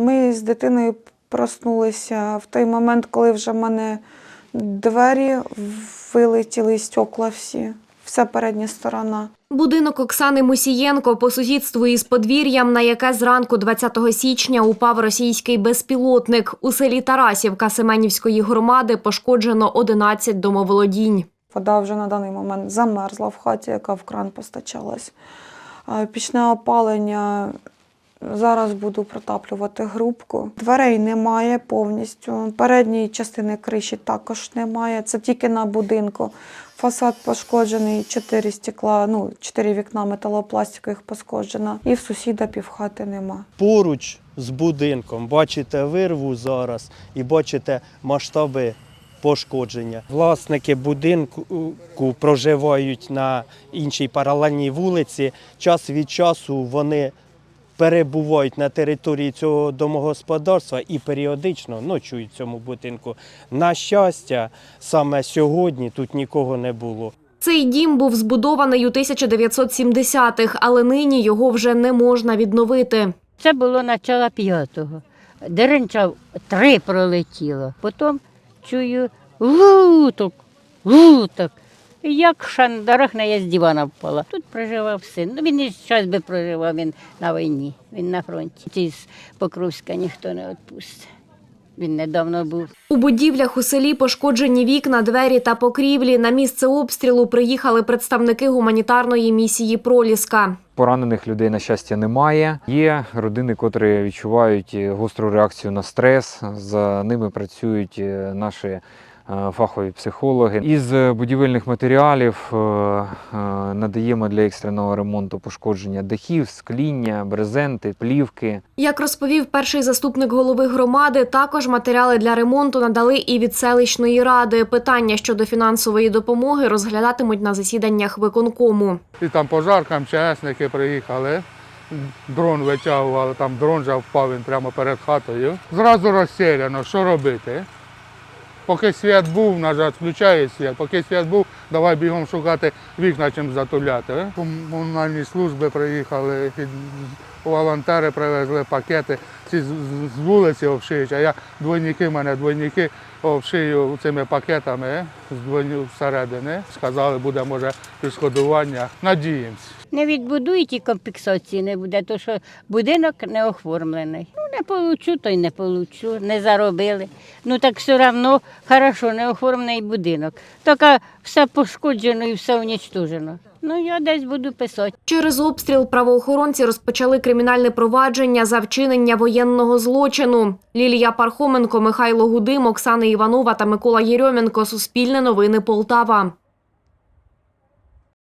Ми з дитиною проснулися в той момент, коли вже в мене двері вилетіли, стекла всі, вся передня сторона. Будинок Оксани Мусієнко по сусідству із подвір'ям, на яке зранку 20 січня упав російський безпілотник. У селі Тарасівка Семенівської громади пошкоджено 11 домоволодінь. Вода вже на даний момент замерзла в хаті, яка в кран постачалась. Е, Пічне опалення. Зараз буду протаплювати грубку. Дверей немає повністю. Передньої частини криші також немає. Це тільки на будинку. Фасад пошкоджений, чотири стекла, ну, чотири вікна металопластикових пошкоджено. І в сусіда півхати нема. поруч з будинком. Бачите вирву зараз і бачите масштаби пошкодження. Власники будинку проживають на іншій паралельній вулиці. Час від часу вони перебувають на території цього домогосподарства і періодично ночують в цьому будинку. На щастя, саме сьогодні тут нікого не було. Цей дім був збудований у 1970-х, але нині його вже не можна відновити. Це було начало п'ятого. Деренча три пролетіло. Потім чую луток, луток. І Як шандарахне, я з дивана впала. Тут проживав син. Ну, він і час би проживав, він на війні, він на фронті. Ці з Покровська ніхто не відпустить. Він недавно був. У будівлях у селі пошкоджені вікна, двері та покрівлі. На місце обстрілу приїхали представники гуманітарної місії Проліска. Поранених людей, на щастя, немає. Є родини, котрі відчувають е, гостру реакцію на стрес. За ними працюють е, наші фахові психологи. Із е, будівельних матеріалів е, е, надаємо для екстреного ремонту пошкодження дахів, скління, брезенти, плівки. Як розповів перший заступник голови громади, також матеріали для ремонту надали і від селищної ради. Питання щодо фінансової допомоги розглядатимуть на засіданнях виконкому. І там пожарка, МЧСники приїхали, дрон витягували, там дрон вже впав він прямо перед хатою. Зразу розсіяно, що робити. Поки світ був, на жаль, включає світ, поки світ був, давай бігом шукати вікна, чим затуляти. Комунальні служби приїхали, волонтери привезли пакети, ці з- вулиці обшиють, а я двойники, мене двойники обшию цими пакетами з двойню всередини. Сказали, буде може відшкодування. Надіємось. Не відбудують і компенсації не буде, тому що будинок не оформлений. Ну, не получу, то й не получу, не заробили. Ну так все одно хорошо, не оформлений будинок. Тільки все пошкоджено і все унічтожено. Ну я десь буду писати. Через обстріл правоохоронці розпочали кримінальне провадження за вчинення воєнного злочину. Лілія Пархоменко, Михайло Гудим, Оксана Іванова та Микола Єрьоменко. Суспільне новини Полтава.